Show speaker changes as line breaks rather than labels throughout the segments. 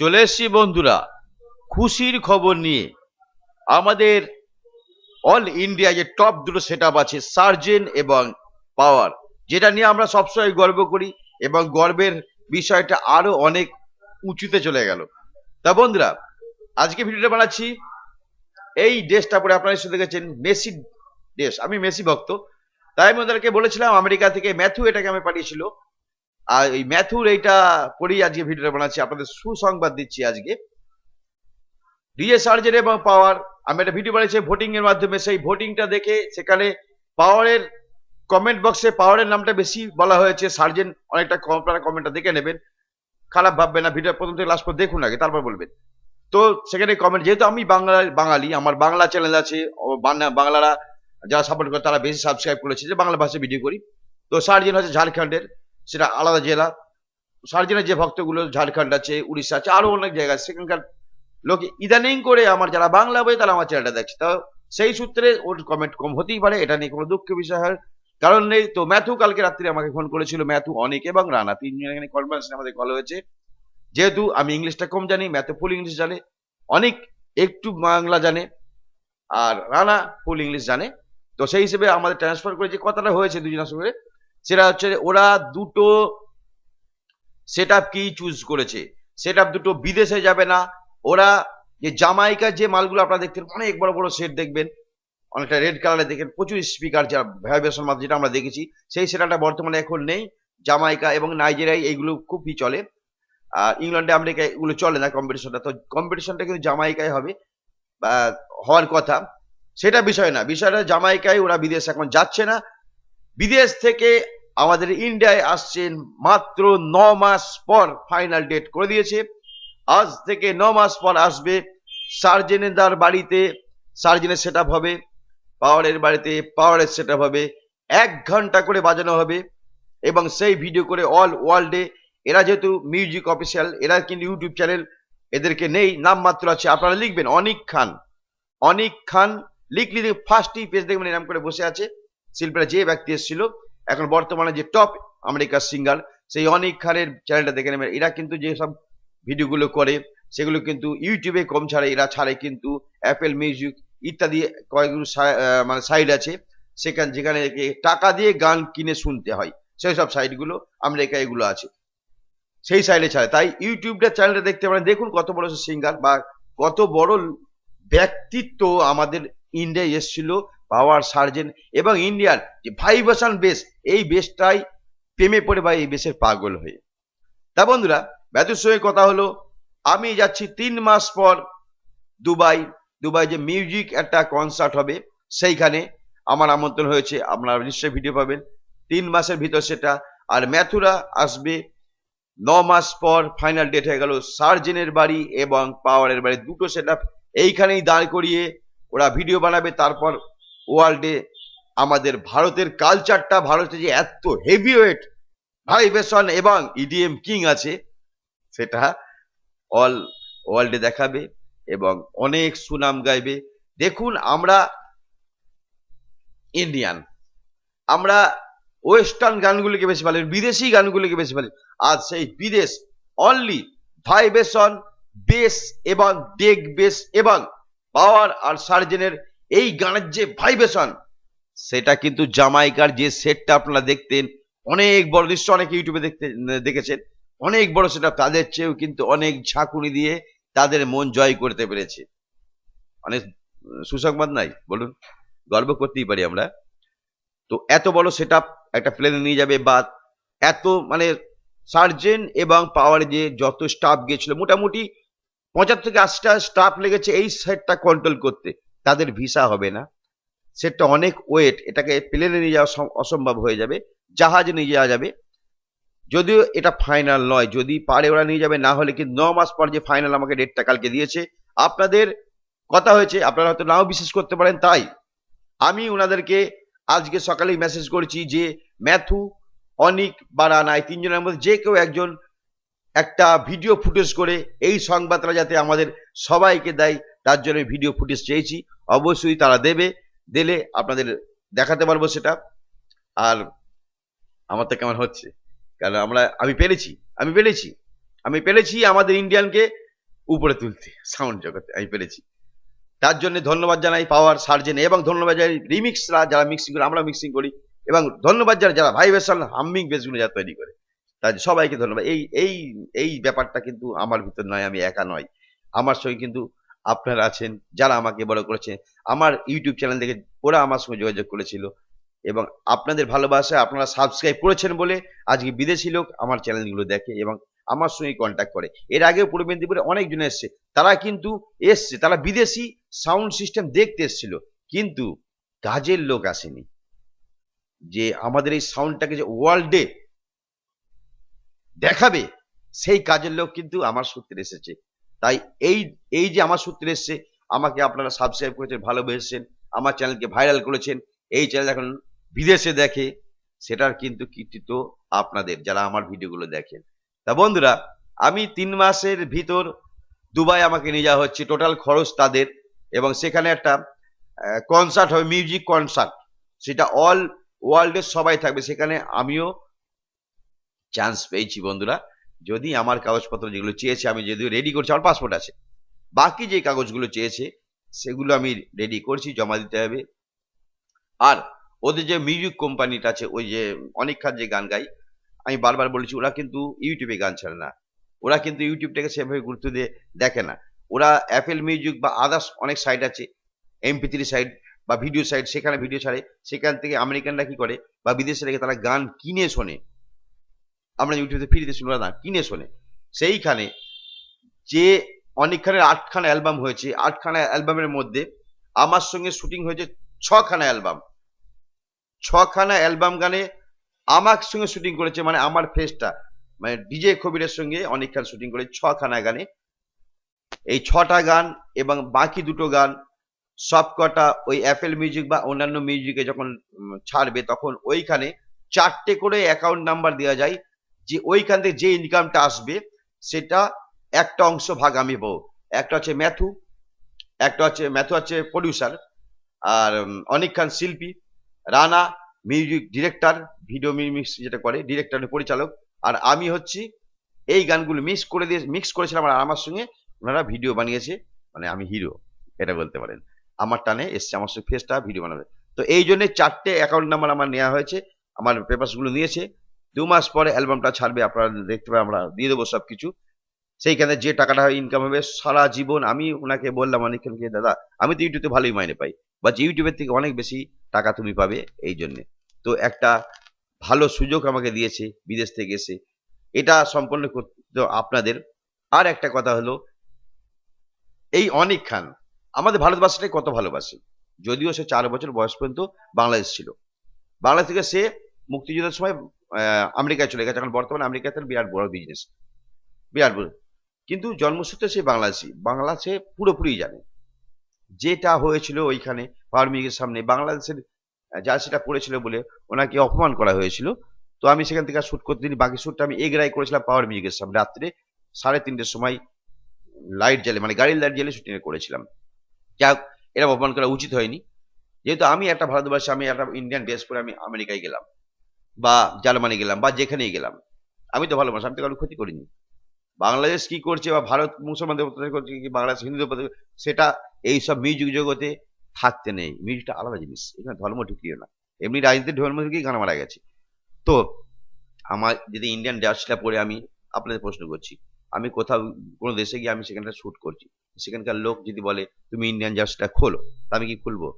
চলে এসছি বন্ধুরা, খুশির খবর নিয়ে। আমাদের অল ইন্ডিয়া যে টপ দুটো সেট আছে সার্জেন এবং পাওয়ার যেটা নিয়ে আমরা সবসময় গর্ব করি এবং গর্বের বিষয়টা আরও অনেক উঁচুতে চলে গেল। তা বন্ধুরা, আজকে ভিডিওটা বানাচ্ছি। এই ড্রেসটা পরে আপনারা এসে দেখেছেন, মেসি ড্রেস আমি মেসি ভক্ত। তাই আমি ওদেরকে বলেছিলাম, আমেরিকা থেকে ম্যাথু এটাকে আমি পাঠিয়েছিল। আর এই ম্যাথুর এইটা পরেই আজকে ভিডিওটা বানাচ্ছি। আপনাদের সুসংবাদ দিচ্ছি আজকে। ডিজে সার্জেন এবং পাওয়ার, আমি একটা ভিডিও বানিয়েছি ভোটিং এর মাধ্যমে। সেই ভোটিংটা দেখে সেখানে পাওয়ারের কমেন্ট বক্সে পাওয়ারের নামটা বেশি বলা হয়েছে। সার্জেন অনেকটা আপনারা কমেন্টটা দেখে নেবেন। খারাপ ভাববেন না ভিডিও প্রথম থেকে লাস্ট পর দেখুন আগে, তারপর বলবেন। তো সেখানে কমেন্ট যেহেতু আমি বাংলা, বাঙালি, আমার বাংলা চ্যানেল আছে বাংলারা যারা সাপোর্ট করে তারা বেশি সাবস্ক্রাইব করেছে যে বাংলা ভাষায় ভিডিও করি। তো সার্জেন হচ্ছে ঝাড়খণ্ডের। সেটা আলাদা জেলা। সার্জেনের যে ভক্তগুলো ঝাড়খণ্ড আছে, উড়িষ্যা আছে, আরও অনেক জায়গা আছে। সেখানকার লোক ইদানিং করে আমার যারা বাংলা বই, তারা আমার চ্যানেলটা দেখছে। তো সেই সূত্রে ওর কমেন্ট কম হতেই পারে, এটা নিয়ে কোনো দুঃখ বিষয়। হয় কারণ নেই তো ম্যাথু কালকে রাত্রে আমাকে ফোন করেছিল, ম্যাথু অনেক এবং রানা তিনজন এখানে কনফারেন্সে আমাদের কল হয়েছে। যেহেতু আমি ইংলিশটা কম জানি, ম্যাথু ফুল ইংলিশ জানে, অনেক একটু বাংলা জানে, আর রানা ফুল ইংলিশ জানে। তো সেই হিসেবে আমাদের ট্রান্সফার করে যে কথাটা হয়েছে দুজনের সঙ্গে সেটা হচ্ছে ওরা দুটো সেট কি চুজ করেছে। সেট দুটো বিদেশে যাবে না। ওরা যে জামাইকার যে মালগুলো আপনারা দেখতেন অনেক বড় বড় সেট দেখবেন। অনেকটা রেড কালারে দেখেন, প্রচুর স্পিকার যা ভাইব্রেশন মাত্র যেটা আমরা দেখেছি। সেই সেটাটা বর্তমানে এখন নেই। জামাইকা এবং নাইজেরিয়ায় এইগুলো খুবই চলে। আর ইংল্যান্ডে, আমেরিকায় এগুলো চলে না কম্পিটিশনটা তো কম্পিটিশনটা কিন্তু জামাইকায় হবে। হওয়ার কথা। সেটা বিষয় না। বিষয়টা জামাইকায় ওরা বিদেশ এখন যাচ্ছে না। বিদেশ থেকে আমাদের ইন্ডিয়ায় আসছেন মাত্র ন মাস পর ফাইনাল ডেট করে দিয়েছে। আজ থেকে ন মাস পর আসবে সার্জেনেদার বাড়িতে সার্জেনের সেট হবে, পাওয়ারের বাড়িতে পাওয়ারের সেট হবে, এক ঘণ্টা করে বাজানো হবে এবং সেই ভিডিও করে অল ওয়ার্ল্ডে এরা যেহেতু মিউজিক অফিসিয়াল এরা কিন্তু ইউটিউব চ্যানেল এদেরকে নেই নাম মাত্র আছে, আপনারা লিখবেন অনিক খান। অনিক খান, লিখলি ফার্স্টই পেজ দেখবেন এরকম করে বসে আছে। শিল্পীরা যে ব্যক্তি এসেছিল, এখন বর্তমানে যে টপ আমেরিকার সিঙ্গার সেই অনিক খানের চ্যানেলটা দেখে নেবেন। এরা কিন্তু যে সব ভিডিওগুলো করে, সেগুলো কিন্তু ইউটিউবে কম ছাড়ে। এরা ছাড়ে কিন্তু অ্যাপেল মিউজিক ইত্যাদি কয়েকগুলো মানে সাইট আছে। সেখানে, যেখানে টাকা দিয়ে গান কিনে শুনতে হয়। সেই সব সাইটগুলো আমেরিকায় এগুলো আছে। সেই সাইডে ছাড়ে। তাই ইউটিউবটা চ্যানেলটা দেখতে পারেন। দেখুন কত বড় সিঙ্গার বা কত বড় ব্যক্তিত্ব আমাদের ইন্ডিয়ায় এসেছিল। পাওয়ার সার্জেন এবং ইন্ডিয়ার যে ভাইব্রেশন বেস এই বেসটাই প্রেমে পড়ে বা এই বেসের পাগল হয়ে। তা বন্ধুরা ব্যাতুর সঙ্গে কথা হলো, আমি যাচ্ছি তিন মাস পর দুবাই। দুবাই যে মিউজিক একটা কনসার্ট হবে, সেইখানে আমার আমন্ত্রণ হয়েছে, আপনারা নিশ্চয়ই ভিডিও পাবেন। তিন মাসের ভিতর সেটা, আর ম্যাথুরা আসবে ন মাস পর ফাইনাল ডেট হয়ে গেল সার্জেনের বাড়ি এবং পাওয়ারের বাড়ি। দুটো সেট এইখানেই দাঁড় করিয়ে ওরা ভিডিও বানাবে, তারপর ওয়ার্ল্ডে আমাদের ভারতের কালচারটা ভারতে যে এত হেভি ওয়েট ভাইব্রেশন এবং ইডিএম কিং আছে, সেটা অল ওয়ার্ল্ডে দেখাবে এবং অনেক সুনাম গাইবে। দেখুন, আমরা ইন্ডিয়ান আমরা ওয়েস্টার্ন গানগুলিকে বেশি ভালো, বিদেশি গানগুলিকে বেশি ভালো। আর সেই বিদেশ অনলি ভাইব্রেশন বেস এবং ডেক বেস এবং পাওয়ার আর সার্জেনের এই গানের যে ভাইব্রেশন সেটা কিন্তু জামাইকার যে সেটটা আপনারা দেখতেন, অনেক বড় দৃশ্য অনেক ইউটিউবে দেখতে, দেখেছেন, অনেক বড় সেটা তাদের চেয়েও কিন্তু অনেক ঝাঁকুনি দিয়ে তাদের মন জয় করতে পেরেছে। অনেক সুসংবাদ নাই, বলুন, গর্ব করতেই পারি আমরা। তো এত বড় সেট একটা প্লেনে নিয়ে যাবে বা এত মানে সার্জেন এবং পাওয়ার যে যত স্টাফ গিয়েছিল, মোটামুটি পঁচাত্তর থেকে আশিটা স্টাফ লেগেছে এই সেটটা কন্ট্রোল করতে। তাদের ভিসা হবে না। সেটা অনেক ওয়েট, এটাকে প্লেনে নিয়ে যাওয়া অসম্ভব হয়ে যাবে। জাহাজে নিয়ে যাওয়া যাবে। যদিও এটা ফাইনাল নয়, যদি পারে ওরা নিয়ে যাবে, না হলে কিন্তু ন মাস পর যে ফাইনাল আমাকে ডেটটা কালকে দিয়েছে। আপনাদের কথা হয়েছে, আপনারা হয়তো নাও বিশ্বাস করতে পারেন, তাই। আমি ওনাদেরকে আজকে সকালেই মেসেজ করেছি যে, ম্যাথু, অনিক বা রানা তিনজনের মধ্যে যে কেউ একজন একটা ভিডিও ফুটেজ করে এই সংবাদটা যাতে আমাদের সবাইকে দেয়, তার জন্য ভিডিও ফুটেজ চেয়েছি। অবশ্যই তারা দেবে, দিলে আপনাদের দেখাতে পারব সেটা। আর আমার তো কেমন হচ্ছে? কারণ আমরা, আমি পেরেছি আমি পেরেছি আমি পেরেছি আমাদের ইন্ডিয়ানকে উপরে তুলতে সাউন্ড জগতে, আমি পেরেছি। তার জন্য ধন্যবাদ জানাই পাওয়ার সার্জেন এবং ধন্যবাদ জানাই রিমিক্সরা যারা মিক্সিং করে আমরা মিক্সিং করি। এবং ধন্যবাদ যারা যারা ভাইব্রেশন হামিং বেসগুলো যারা তৈরি করে। তাই সবাইকে ধন্যবাদ। এই এই এই ব্যাপারটা কিন্তু আমার ভিতর নয়, আমি একা নয় আমার সঙ্গে কিন্তু আপনারা আছেন, যারা আমাকে বড় করেছে। আমার ইউটিউব চ্যানেল থেকে ওরা আমার সঙ্গে যোগাযোগ করেছিল এবং আপনাদের ভালোবাসা, আপনারা সাবস্ক্রাইব করেছেন বলে আজকে বিদেশি লোক আমার চ্যানেলগুলো দেখে এবং আমার সঙ্গে কন্ট্যাক্ট করে। এর আগেও পূর্ব মেদিনীপুরে অনেকজন এসছে। তারা কিন্তু এসছে, তারা বিদেশি সাউন্ড সিস্টেম দেখতে এসছিল, কিন্তু কাজের লোক আসেনি। যে আমাদের এই সাউন্ডটাকে যে ওয়ার্ল্ডে দেখাবে, সেই কাজের লোক কিন্তু আমার সূত্রে এসেছে। তাই এই এই যে আমার সূত্রে এসছে, আমাকে আপনারা সাবস্ক্রাইব করেছেন, ভালোবেসেছেন, আমার চ্যানেলকে ভাইরাল করেছেন, এই চ্যানেল এখন বিদেশে দেখে, সেটার কিন্তু কৃতিত্ব আপনাদের, যারা আমার ভিডিওগুলো দেখেন। তা বন্ধুরা, আমি তিন মাসের ভিতর দুবাই আমাকে নিয়ে যাওয়া হচ্ছে টোটাল খরচ তাদের, এবং সেখানে একটা কনসার্ট হবে মিউজিক কনসার্ট সেটা অল ওয়ার্ল্ডের সবাই থাকবে, সেখানে আমিও চান্স পেয়েছি বন্ধুরা। যদি আমার কাগজপত্র যেগুলো চেয়েছে আমি যদিও রেডি করছি, আমার পাসপোর্ট আছে। বাকি যে কাগজগুলো চেয়েছে, সেগুলো আমি রেডি করছি, জমা দিতে হবে। আর ওদের যে মিউজিক কোম্পানিটা আছে, ওই যে অনেক খান যে গান গাই, আমি বারবার বলেছি, ওরা কিন্তু ইউটিউবে গান ছাড়ে না। ওরা কিন্তু ইউটিউবটাকে সেভাবে গুরুত্ব দিয়ে দেখে না। ওরা অ্যাপেল মিউজিক বা আদার্স অনেক সাইট আছে এমপি থ্রি সাইট বা ভিডিও সাইট সেখানে ভিডিও ছাড়ে। সেখান থেকে আমেরিকানরা কি করে বা বিদেশে রেখে তারা গান কিনে শোনে। আমরা ইউটিউবে ফ্রিতে শুনব না, কিনে শোনে। সেইখানে যে অনেকখানের আটখানা অ্যালবাম হয়েছে, আটখানা অ্যালবামের মধ্যে আমার সঙ্গে শুটিং হয়েছে ছখানা অ্যালবাম। ছখানা অ্যালবাম গানে আমার সঙ্গে শুটিং করেছে মানে আমার ফেসটা মানে ডিজে কবিরের সঙ্গে অনেকখান শুটিং করে ছখানা গানে। এই ছটা গান এবং বাকি দুটো গান সব কটা ওই অ্যাপেল মিউজিক বা অন্যান্য মিউজিকে যখন ছাড়বে তখন ওইখানে চারটে করে অ্যাকাউন্ট নাম্বার দেওয়া যায়। যে ওইখান থেকে যে ইনকামটা আসবে, সেটা একটা অংশ ভাগ আমি পাবো একটা হচ্ছে ম্যাথু, একটা হচ্ছে, ম্যাথু হচ্ছে প্রডিউসার আর অনিক খান শিল্পী। Rana music director video mix যেটা করে ডিরেক্টর পরিচালক। আর আমি হচ্ছি, এই গানগুলো মিক্স করে দিয়ে মিক্স করেছিলাম আর আমার সঙ্গে ওনারা ভিডিও বানিয়েছে মানে আমি হিরো এটা বলতে পারেন। আমার টানে এসছে, আমার সঙ্গে ফেসটা ভিডিও বানাবে। তো এই জন্য চারটে অ্যাকাউন্ট নাম্বার আমার নেওয়া হয়েছে, আমার পেপারসগুলো নিয়েছে। দু মাস পরে অ্যালবামটা ছাড়বে, আপনারা দেখতে পাবেন, আমরা দিয়ে দেবো সব কিছু সেইখানে যে টাকাটা ইনকাম হবে, সারা জীবন আমি ওনাকে বললাম অনেকক্ষণকে দাদা, আমি তো ইউটিউবে ভালোই মাইনে পাই বা ইউটিউবের থেকে অনেক বেশি টাকা তুমি পাবে এই জন্যে। তো একটা ভালো সুযোগ আমাকে দিয়েছে, বিদেশ থেকে এসে। এটা সম্পন্ন করতে আপনাদের। আর একটা কথা হলো, এই অনিক খান, আমাদের ভারতবাসীটাই কত ভালোবাসে, যদিও সে চার বছর বয়স পর্যন্ত বাংলাদেশ ছিল। বাংলাদেশ থেকে সে মুক্তিযুদ্ধের সময় আমেরিকায় চলে গেছে। এখন বর্তমানে আমেরিকাতে বিরাট বড় বিজনেস বিরাট বড়। কিন্তু জন্মসূত্রে সে বাংলাদেশি। বাংলা সে পুরোপুরি জানে। যেটা হয়েছিল ওইখানে মিউজিকের সামনে। বাংলাদেশের জার্সিটা পড়েছিল বলে ওনাকে অপমান করা হয়েছিল। তো আমি সেখান থেকে শুট করতে দিই বাকি শ্যুটটা আমি এগরাই করেছিলাম পাওয়ার মিউজিকের সামনে। রাত্রে সাড়ে তিনটের সময় লাইট জ্বালে মানে গাড়ির লাইট জ্বালে শুটিং করেছিলাম। যাক এরা অপমান করা উচিত হয়নি। যেহেতু আমি একটা ভারতবর্ষে আমি একটা ইন্ডিয়ান ড্রেস পরে আমি আমেরিকায় গেলাম। বা জার্মানি গেলাম বা যেখানেই গেলাম। আমি তো ভালোবাসি আমি তো কারও ক্ষতি করিনি। বাংলাদেশ কি করছে বা ভারত মুসলমানদের অত্যাচার করছে কি বাংলাদেশ হিন্দুদের অত্যাচার- সেটা এইসব মিউজিক জগতে থাকতে নেই। মিউজিকটা আলাদা জিনিস, এখানে ধর্ম ঢুকিয়ে না। এমনি রাজনীতির ধর্ম ঢুকিয়ে গান মারা গেছে। তো আমার যদি ইন্ডিয়ান ডান্সটা পরে আমি আপনাদের প্রশ্ন করছি, আমি কোথাও কোনো দেশে গিয়ে আমি সেখানটা শুট করছি, সেখানকার লোক যদি বলে, তুমি ইন্ডিয়ান জার্সিটা খোলো আমি কি খুলবো?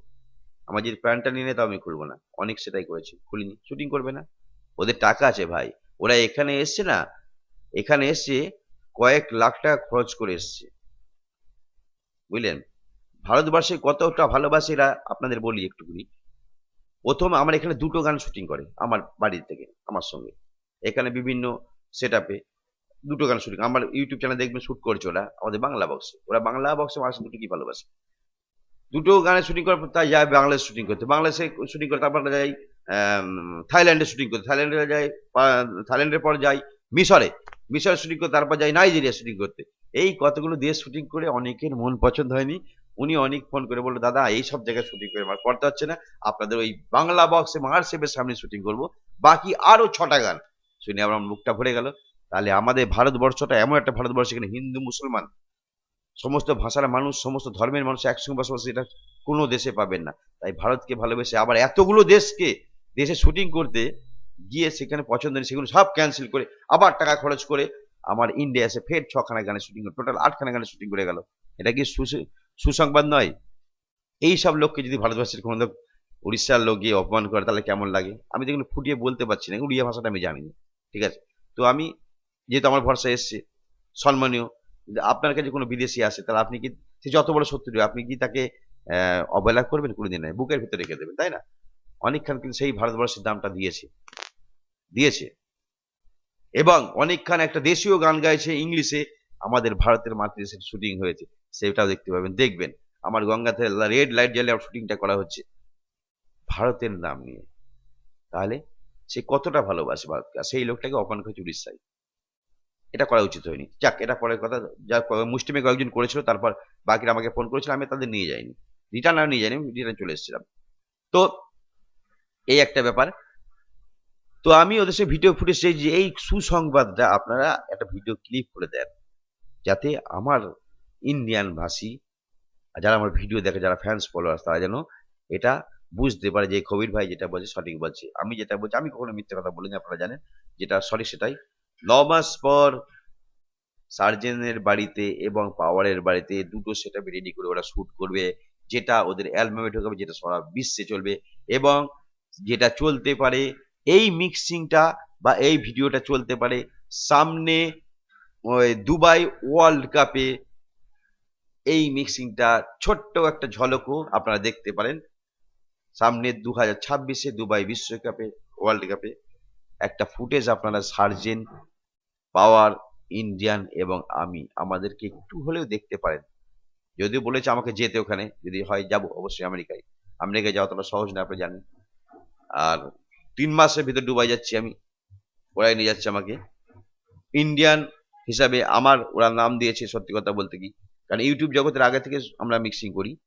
আমার যদি প্যান্টটা নিয়ে নেয় তাও আমি খুলবো না। অনেক সেটাই করেছি, খুলিনি শুটিং করবে না। ওদের টাকা আছে ভাই। ওরা এখানে এসছে না, এখানে এসছে কয়েক লাখ টাকা খরচ করে এসছে। বুঝলেন? ভারতবর্ষে কতটা ভালোবাসে এরা, আপনাদের বলি একটুখানি। প্রথম আমার এখানে দুটো গান শুটিং করে, আমার বাড়ির থেকে, আমার সঙ্গে। এখানে বিভিন্ন সেট আপে দুটো গান শুটিং আমার ইউটিউব চ্যানেল দেখবেন শুট করছে ওরা, আমাদের বাংলা বক্সে ওরা বাংলা বক্সে মানুষ দুটো কি ভালোবাসে? দুটো গানে শুটিং করার পর তাই যায় বাংলাদেশ শুটিং করতে। বাংলাদেশে শুটিং করে তারপর যাই থাইল্যান্ডে শুটিং করতে। থাইল্যান্ডে যাই থাইল্যান্ডের পর যাই মিশরে। মিশরে শুটিং করতে তারপর যাই নাইজেরিয়া শুটিং করতে। এই কতগুলো দেশ শুটিং করে অনেকের মন পছন্দ হয়নি। উনি অনেক ফোন করে বলল, দাদা, এই সব জায়গায় শুটিং করে আমার করতে হচ্ছে না। আপনাদের ওই বাংলা বক্সে সেবের সামনে শুটিং করব। বাকি আরও ছটা গান। শুনে আমার মুখটা ভরে গেল। তাহলে আমাদের ভারতবর্ষটা এমন একটা ভারতবর্ষ এখানে হিন্দু, মুসলমান সমস্ত ভাষার মানুষ, সমস্ত ধর্মের মানুষ একসঙ্গে বসবাস এটা কোনো দেশে পাবেন না। তাই ভারতকে ভালোবেসে আবার এতগুলো দেশকে, দেশে শুটিং করতে গিয়ে সেখানে পছন্দ নেই, সেগুলো সব ক্যান্সেল করে আবার টাকা খরচ করে আমার ইন্ডিয়া এসে ফের ছখানা গানে শুটিং করে টোটাল আটখানা গানে শুটিং করে গেল। এটা কি সুস- সুসংবাদ নয়? এই সব লোককে যদি ভারতবর্ষের কোনো লোক উড়িষ্যার লোক গিয়ে অপমান করে, তাহলে কেমন লাগে? আমি এগুলো ফুটিয়ে বলতে পারছি না, উড়িয়া ভাষাটা আমি জানি না ঠিক আছে? তো আমি, যেহেতু আমার ভরসা এসছে, সম্মানীয় আপনার কাছে কোনো বিদেশি আসে, তাহলে আপনি কি, সে যত বড় শত্রু আপনি কি তাকে অবহেলা করবেন? কোনোদিন নয়, বুকের ভিতরে রেখে দেবেন, তাই না? অনেকক্ষণ কিন্তু সেই ভারতবর্ষের দামটা দিয়েছে দিয়েছে। এবং অনেকক্ষণ একটা দেশীয় গান গাইছে ইংলিশে, আমাদের ভারতের মাতৃদেশের শুটিং হয়েছে, সেটাও দেখতে পাবেন, দেখবেন। আমার গঙ্গাতে রেড লাইট জ্বালিয়ে শুটিংটা করা হচ্ছে। ভারতের নাম নিয়ে, তাহলে সে কতটা ভালোবাসে ভারতকে সেই লোকটাকে অপমান করেছে উড়িষ্যায় এটা করা উচিত হয়নি। যাক, এটা পরের কথা। যা মুষ্টিমে কয়েকজন করেছিল, তারপর বাকিরা আমাকে ফোন করেছিল, আমি তাদের নিয়ে যাইনি। রিটার্ন আর নিয়ে যাইনি রিটার্ন চলে এসেছিলাম। তো, এই একটা ব্যাপার। তো আমি ওদের সাথে ভিডিও ফুটেজ যে এই সুসংবাদটা, আপনারা একটা ভিডিও ক্লিপ করে দেন। যাতে আমার ইন্ডিয়ান ভাষী যারা আমার ভিডিও দেখে, যারা ফ্যান্স ফলোয়ার্স তারা যেন এটা বুঝতে পারে যে কবির ভাই যেটা বলছে, সঠিক বলছে। আমি যেটা বলছি, আমি কখনো মিথ্যে কথা বলিনি, আপনারা জানেন। যেটা সঠিক সেটাই। মাস পর সার্জেনের বাড়িতে এবং পাওয়ারের বাড়িতে দুটো সেটা রেডি করে ওরা শুট করবে, যেটা ওদের অ্যালবামে ঢোকাবে, যেটা সারা বিশ্বে চলবে এবং যেটা চলতে পারে, এই মিক্সিংটা বা এই ভিডিওটা চলতে পারে সামনে দুবাই ওয়ার্ল্ড কাপে এই মিক্সিংটা ছোট্ট একটা ঝলকও আপনারা দেখতে পারেন। সামনে দু হাজার ছাব্বিশে দুবাই বিশ্বকাপে ওয়ার্ল্ড কাপে একটা ফুটেজ আপনারা সার্জেন পাওয়ার ইন্ডিয়ান এবং আমি। আমাদেরকে একটু হলেও দেখতে পারেন। যদিও বলেছে আমাকে যেতে ওখানে, যদি হয় যাব অবশ্যই আমেরিকায়। আমেরিকায় যাওয়া ততটা সহজ না, আপনি জানেন। আর তিন মাসের ভিতর ডুবাই যাচ্ছি আমি। ওরাই নিয়ে যাচ্ছে আমাকে। ইন্ডিয়ান হিসাবে আমার ওরা নাম দিয়েছে সত্যি কথা বলতে কি। কারণ ইউটিউব জগতের আগে থেকে আমরা মিক্সিং করি।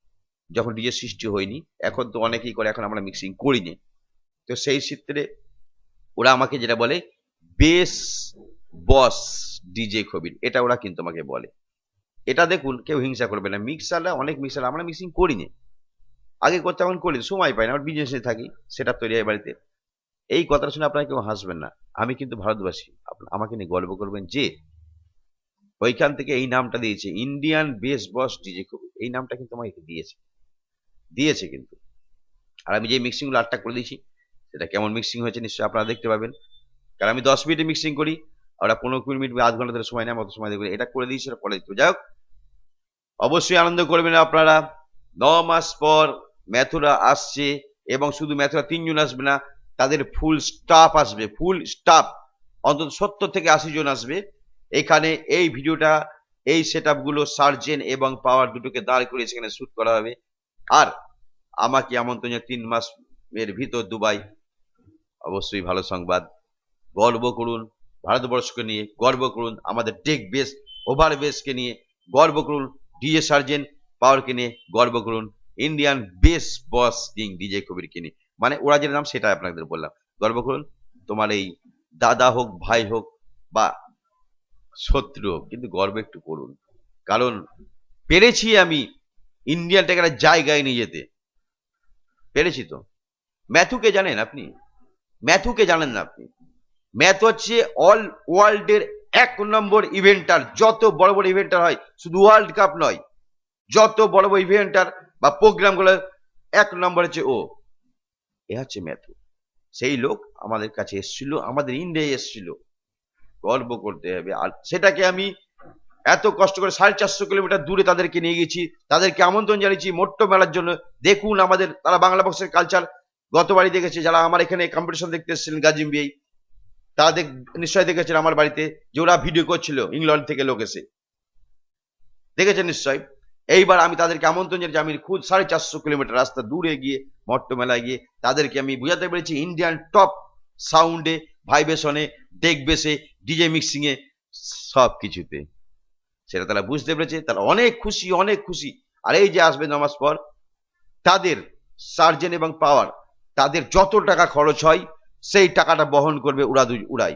যখন ডিজে সৃষ্টি হয়নি, এখন তো অনেকেই করে, এখন আমরা মিক্সিং করিনি তো সেই ক্ষেত্রে ওরা আমাকে যেটা বলে বেস বস ডিজে কবির, এটা ওরা কিন্তু আমাকে বলে। এটা দেখুন, কেউ হিংসা করবে না। মিক্সাররা, অনেক মিক্সার আমরা মিক্সিং করিনি। আগে করতে এখন করি সময় পাই না, আমার বিজনেসে থাকি, সেটা তৈরি হয় বাড়িতে। এই কথাটা শুনে আপনারা কেউ হাসবেন না। আমি কিন্তু ভারতবাসী আমাকে নিয়ে গর্ব করবেন যে, ওইখান থেকে এই নামটা দিয়েছে Indian bass boss DJ Kabir. এই নামটা কিন্তু আমাকে দিয়েছে। দিয়েছে কিন্তু। আর আমি যে মিক্সিংগুলো আটটা করে দিয়েছি, সেটা কেমন মিক্সিং হয়েছে নিশ্চয়ই আপনারা দেখতে পাবেন। কারণ আমি দশ মিনিটে মিক্সিং করি আর ওরা পনেরো কুড়ি মিনিট আধ ঘণ্টা ধরে সময় নেয় অত সময় দেখবে এটা করে দিয়েছি সেটা পরে যাই হোক, অবশ্যই আনন্দ করবেন আপনারা। ন মাস পর ম্যাথুরা আসছে এবং শুধু ম্যাথুরা তিনজন আসবে না, তাদের ফুল স্টাফ আসবে, ফুল স্টাফ অন্তত সত্তর থেকে আশি জন আসবে। এখানে এই ভিডিওটা, এই সেট আপগুলো সার্জেন এবং পাওয়ার দুটোকে দাঁড় করে সেখানে শুট করা হবে। আর আমাকে আমন্ত্রণ তিন মাস এর ভিতর দুবাই। অবশ্যই ভালো সংবাদ। গর্ব করুন। ভারতবর্ষকে নিয়ে গর্ব করুন, আমাদের টেক বেস ওভার বেসকে নিয়ে গর্ব করুন ডিজে সার্জেন পাওয়ারকে নিয়ে গর্ব করুন Indian bass boss king DJ কবিরকে নিয়ে। মানে ওরা যে নাম সেটা আপনাদের বললাম। গর্ব করুন, তোমার এই দাদা হোক, ভাই হোক বা শত্রু হোক, কিন্তু গর্ব একটু করুন। কারণ পেরেছি আমি ইন্ডিয়ানটাকে একটা জায়গায় নিয়ে যেতে। পেরেছি তো। ম্যাথুকে জানেন আপনি? ম্যাথুকে জানেন না আপনি? ম্যাথ হচ্ছে অল ওয়ার্ল্ডের এক নম্বর ইভেন্টার যত বড় বড় ইভেন্টার হয়, শুধু ওয়ার্ল্ড কাপ নয়, যত বড় বড় ইভেন্টার বা প্রোগ্রামগুলো এক নম্বর হচ্ছে ও। এ হচ্ছে ম্যাথু সেই লোক আমাদের কাছে এসেছিল, আমাদের ইন্ডিয়ায় এসেছিল। গর্ব করতে হবে। আর সেটাকে আমি এত কষ্ট করে সাড়ে চারশো কিলোমিটার দূরে তাদেরকে নিয়ে গেছি তাদেরকে আমন্ত্রণ জানিয়েছি মোট্ট মেলার জন্য। দেখুন আমাদের তারা বাংলা বক্সের কালচার গতবারই দেখেছে যারা আমার এখানে কম্পিটিশন দেখতে এসেছিলেন গাজিমবিআই তারা দেখ নিশ্চয়ই দেখেছেন আমার বাড়িতে যে ওরা ভিডিও করছিল ইংল্যান্ড থেকে লোক এসে। দেখেছেন নিশ্চয়? এইবার আমি তাদেরকে আমন্ত্রণ জানিয়েছি আমি খুব সাড়ে চারশো কিলোমিটার রাস্তা দূরে গিয়ে মট্ট মেলায় গিয়ে তাদেরকে আমি বুঝাতে পেরেছি ইন্ডিয়ান টপ সাউন্ডে ভাইব্রেশনে ডেক বেসে ডিজে মিক্সিং এ সব কিছুতে সেটা তারা বুঝতে পেরেছে, তারা অনেক খুশি অনেক খুশি। আর এই যে আসবে নমাজ পর, তাদের সার্জেন এবং পাওয়ার তাদের যত টাকা খরচ হয় সেই টাকাটা বহন করবে উড়াদু, উড়াই।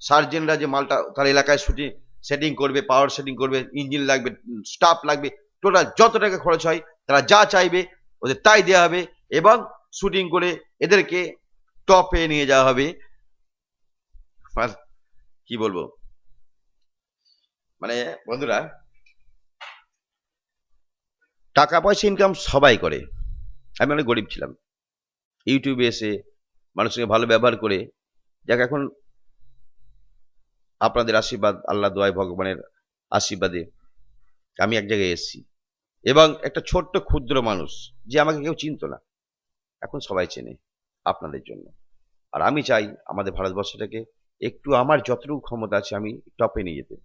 সার্জেনরা যে মালটা তার এলাকায় শুটিং, সেটিং করবে পাওয়ার সেটিং করবে ইঞ্জিন লাগবে স্টাফ লাগবে টোটাল যত টাকা খরচ হয়, তারা যা চাইবে, ওদের তাই দেওয়া হবে এবং শুটিং করে এদেরকে টপে নিয়ে যাওয়া হবে। কি বলব? মানে বন্ধুরা, টাকা পয়সা ইনকাম সবাই করে। আমি অনেক গরিব ছিলাম। ইউটিউবে এসে মানুষের সঙ্গে ভালো ব্যবহার করে, যাক এখন আপনাদের আশীর্বাদ, আল্লাহ দোয়াই ভগবানের আশীর্বাদে আমি এক জায়গায় এসেছি। এবং একটা ছোট্ট ক্ষুদ্র মানুষ যে আমাকে কেউ চিনতো না, এখন সবাই চেনে আপনাদের জন্য। আর আমি চাই আমাদের ভারতবর্ষটাকে একটু আমার যতটুকু ক্ষমতা আছে আমি টপে নিয়ে যেতে।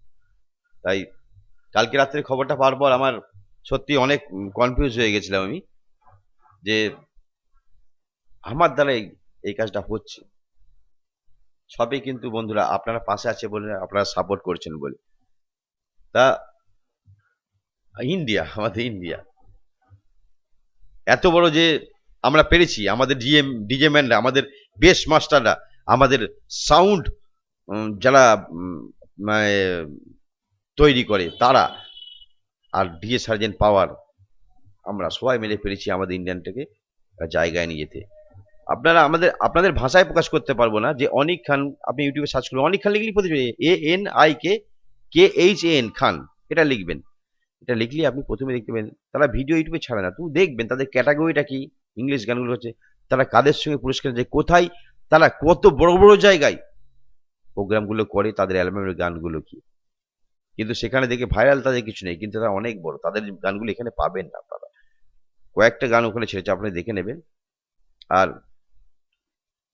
তাই কালকে রাত্রে খবরটা পাওয়ার পর আমার সত্যি অনেক কনফিউজ হয়ে গেছিলাম আমি যে আমার দ্বারা এই- কাজটা হচ্ছে। সবই কিন্তু বন্ধুরা আপনারা পাশে আছে বলে আপনারা সাপোর্ট করছেন বলে। তা, ইন্ডিয়া, আমাদের ইন্ডিয়া। এত বড় যে আমরা পেরেছি, আমাদের ডিএম, ডিজে ম্যানরা, আমাদের বেস মাস্টাররা, আমাদের সাউন্ড যারা মানে তৈরি করে, তারা আর ডিএ সার্জেন্ট পাওয়ার, আমরা সবাই মিলে পেরেছি আমাদের ইন্ডিয়ানটাকে জায়গায় নিয়ে যেতে। আপনারা আমাদের, আপনাদের ভাষায় প্রকাশ করতে পারব না যে অনিক খান, আপনি ইউটিউবে সার্চ করুন, অনিক খান লিখলেই প্রতি A N I K K H N Khan, এটা লিখবেন। এটা লিখলে আপনি প্রথমে দেখতে পাবেন, তারা ভিডিও ইউটিউবে ছাড়ে না। তুমি দেখবেন তাদের ক্যাটাগরিটা কি? ইংলিশ গানগুলো হচ্ছে, তারা কাদের সঙ্গে পুরস্কার যে কোথায়, তারা কত বড় বড় জায়গায় প্রোগ্রামগুলো করে, তাদের অ্যালবামের গানগুলো কি? কিন্তু সেখানে দেখে ভাইরাল তাদের কিছু নেই, কিন্তু তারা অনেক বড়, তাদের গানগুলো এখানে পাবেন না আপনারা। কয়েকটা গান ওখানে ছেড়েছে, আপনি দেখে নেবেন। আর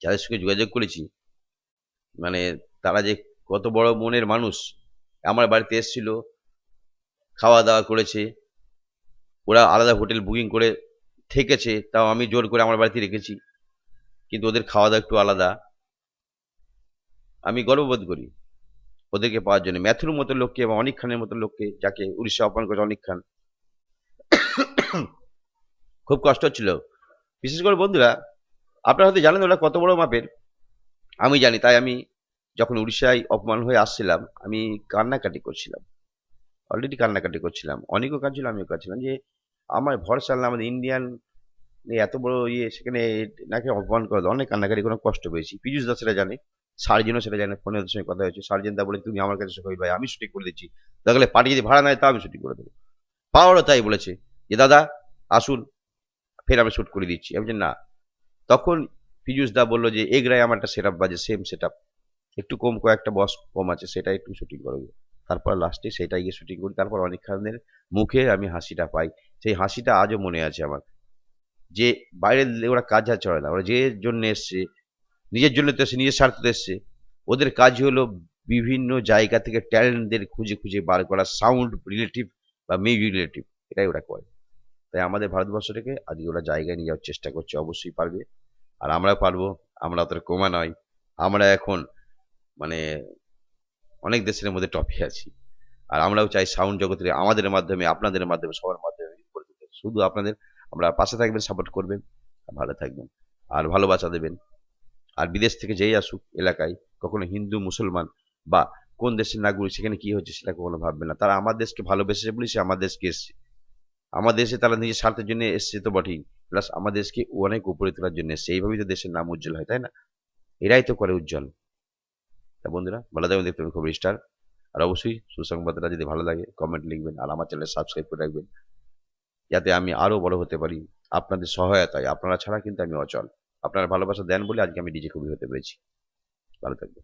যাদের সঙ্গে যোগাযোগ করেছি মানে তারা যে কত বড় মনের মানুষ, আমার বাড়িতে এসেছিল, খাওয়া দাওয়া করেছে, ওরা আলাদা হোটেল বুকিং করে থেকেছে, তাও আমি জোর করে আমার বাড়িতে রেখেছি, কিন্তু ওদের খাওয়া দাওয়া একটু আলাদা। আমি গর্ববোধ করি ওদেরকে পাওয়ার জন্য। ম্যাথুর মতো লোককে এবং অনিক খানের মতো লোককে যাকে উড়িষ্যা অপমান করেছে অনিক খান খুব কষ্ট হচ্ছিল। বিশেষ করে বন্ধুরা আপনারা হয়তো জানেন ওটা কত বড় মাপের। আমি জানি, তাই আমি যখন উড়িষ্যায় অপমান হয়ে আসছিলাম, আমি কান্নাকাটি করছিলাম। অলরেডি কান্নাকাটি করছিলাম। অনেকও কাজ ছিল আমিও কাজছিলাম যে আমার ভরসা আল্লাহ আমাদের ইন্ডিয়ান এত বড় ইয়ে সেখানে নাকি অপমান করে। অনেক কান্নাকাটি, কোনো কষ্ট পেয়েছি। পীযুষ দা সেটা জানে, সার্জেনও সেটা জানে ফোনে ওদের সঙ্গে কথা হয়েছে। সার্জেন দা বলে তুমি আমার কাছে সবাই ভাই আমি শুটিং করে দিচ্ছি। দেখলে পার্টি যদি ভাড়া নেয় তা আমি শুটিং করে দেবো। পাওয়ারও তাই বলেছে যে, দাদা, আসুন, ফের আমি শ্যুট করে দিচ্ছি। আমি না তখন পীযুষ দা বলল যে এগরায় আমার একটা সেট বাজে সেম সেট একটু কম, কয়েকটা বস কম আছে সেটা একটু শুটিং করব তারপর লাস্টে সেটাই গিয়ে শুটিং করি। তারপর অনেক খানের মুখে আমি হাসিটা পাই। সেই হাসিটা আজও মনে আছে আমার। যে বাইরের ওরা কাজ আর চলে না। ওরা যে জন্য এসছে, নিজের জন্য তো এসছে, নিজের স্বার্থতে এসছে। ওদের কাজ হলো বিভিন্ন জায়গা থেকে ট্যালেন্টদের খুঁজে খুঁজে বার করা সাউন্ড রিলেটিভ বা মিউজিক রিলেটিভ এটাই ওরা করে। তাই আমাদের ভারতবর্ষটাকে আজকে ওরা জায়গায় নিয়ে যাওয়ার চেষ্টা করছে, অবশ্যই পারবে। আর আমরাও পারব, আমরা অতটা কমা নয়। আমরা এখন মানে অনেক দেশের মধ্যে টপে আছি। আর আমরাও চাই সাউন্ড জগতের আমাদের মাধ্যমে, আপনাদের মাধ্যমে, সবার মাধ্যমে। শুধু আপনাদের আমরা পাশে থাকবেন সাপোর্ট করবেন ভালো থাকবেন। আর ভালোবাসা দেবেন। আর বিদেশ থেকে যেই আসুক এলাকায়, কখনো হিন্দু, মুসলমান বা কোন দেশের নাগরিক, সেখানে কি হচ্ছে সেটা কখনো ভাববে না। তারা আমার দেশকে ভালোবেসেছে বলেই সে আমার দেশকে এসছে। আমার দেশে তারা নিজের স্বার্থের জন্য এসছে তো বটেই। প্লাস আমার দেশকে অনেক উপরে তোলার জন্য। এসছে এইভাবেই তো দেশের নাম উজ্জ্বল হয়, তাই না? এরাই তো করে উজ্জ্বল। তা বন্ধুরা, ভালো থাকবেন, দেখতে খবর স্টার আর অবশ্যই সুসংবাদটা যদি ভালো লাগে কমেন্ট লিখবেন আর আমার চ্যানেল সাবস্ক্রাইব করে রাখবেন। যাতে আমি আরও বড় হতে পারি আপনাদের সহায়তায়। আপনারা ছাড়া কিন্তু আমি অচল। আপনারা ভালোবাসা দেন বলে আজকে আমি ডিজে কবি হতে পেরেছি। ভালো থাকবেন।